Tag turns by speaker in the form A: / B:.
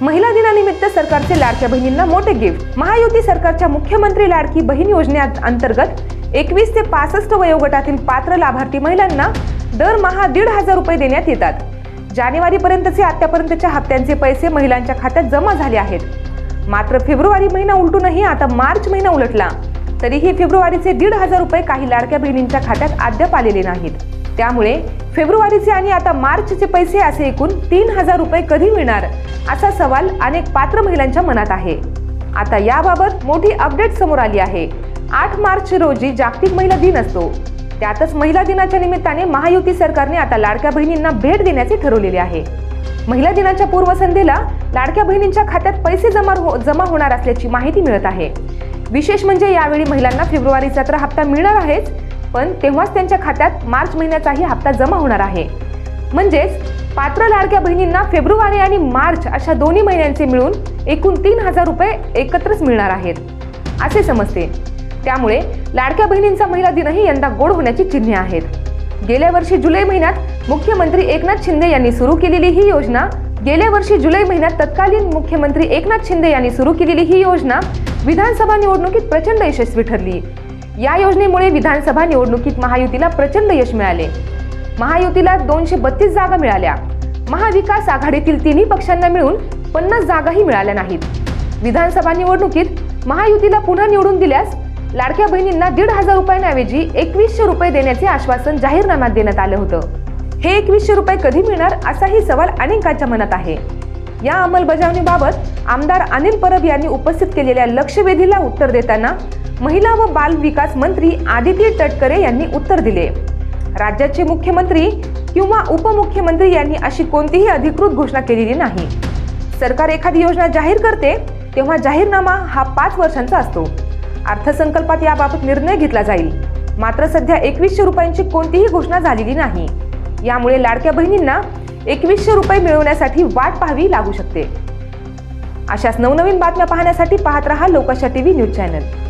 A: महिला दिनानिमित्त सरकारचे लाडक्या बहिणींना मोठे गिफ्ट. महायुती सरकारच्या मुख्यमंत्री लाडकी बहीण योजनेअंतर्गत एकवीस ते पासष्ट वयोगटातील पात्र लाभार्थी महिलांना दरमहा दीड हजार रुपये देण्यात येतात. जानेवारीपर्यंतचे आतापर्यंतच्या हप्त्यांचे पैसे महिलांच्या खात्यात जमा झाले आहेत. मात्र फेब्रुवारी महिना उलटूनही आता मार्च महिना उलटला. तरीही फेब्रुवारीचे दीड हजार रुपये काही लाडक्या बहिणींच्या खात्यात अद्याप आलेले नाहीत. त्यामुळे फेब्रुवारीचे आणि आता मार्चचे पैसे असे एकूण तीन हजार रुपये कधी मिळणार असा सवाल अनेक पात्र महिलांच्या मनात आहे. आता याबाबत मोठी अपडेट समोर आली आहे. आठ मार्च रोजी जागतिक महिला दिन असतो. त्यातच महिला दिनाच्या निमित्ताने महायुती सरकारने आता लाडक्या बहिणींना भेट देण्याचे ठरवलेले आहे. महिला दिनाच्या पूर्वसंध्येला लाडक्या बहिणींच्या खात्यात पैसे जमा हो जमा होणार असल्याची माहिती मिळत आहे. विशेष म्हणजे यावेळी महिलांना फेब्रुवारीचा तर हप्ता मिळणार आहेच पण तेव्हाच त्यांच्या खात्यात मार्च महिन्याचाही हप्ता जमा होणार आहे. म्हणजेच पात्र लाडक्या बहिणींना फेब्रुवारी आणि मार्च अशा दोन्ही महिन्यांचे मिळून एकूण तीन हजार रुपये एकत्रच मिळणार आहेत. असे समजते. त्यामुळे लाडक्या बहिणींचा महिला दिनही यंदा गोड होण्याची चिन्हे आहेत. गेल्या वर्षी जुलै महिन्यात मुख्यमंत्री एकनाथ शिंदे यांनी सुरू केलेली ही योजना गेल्या वर्षी जुलै महिन्यात तत्कालीन मुख्यमंत्री एकनाथ शिंदे यांनी सुरू केलेली ही योजना विधानसभा निवडणुकीत प्रचंड यशस्वी ठरली. या योजनेमुळे विधानसभा निवडणुकीत महायुतीला प्रचंड यश मिळाले. महायुतीला दोनशे बत्तीस जागा मिळाल्या. महाविकास आघाडीतील तिन्ही पक्षांना मिळून पन्नास जागाही मिळाल्या नाहीत. विधानसभा निवडणुकीत महायुतीला पुन्हा निवडून दिल्यास लाडक्या बहिणींना दीड हजार रुपयांऐवजी एकवीसशे रुपये देण्याचे आश्वासन जाहीरनाम्यात देण्यात आलं होतं. हे एकवीसशे रुपये कधी मिळणार असाही सवाल अनेकांच्या मनात आहे. या अंमलबजावणीबाबत आमदार अनिल परब यांनी उपस्थित केलेल्या लक्षवेधीला उत्तर देताना महिला व बाल विकास मंत्री आदिती तटकरे यांनी उत्तर दिले. राज्याचे मुख्यमंत्री किंवा उपमुख्यमंत्री यांनी अशी कोणतीही अधिकृत घोषणा केलेली नाही. सरकार एखादी योजना जाहीर करते तेव्हा जाहीरनामा हा पाच वर्षांचा असतो. अर्थसंकल्पात याबाबत निर्णय घेतला जाईल. मात्र सध्या एकवीसशे रुपयांची कोणतीही घोषणा झालेली नाही. यामुळे लाडक्या बहिणींना एकवीसशे रुपये मिळवण्यासाठी वाट पाहावी लागू शकते. अशाच नवनवीन बातम्या पाहण्यासाठी पाहत रहा लोकशा टीव्ही न्यूज चॅनल.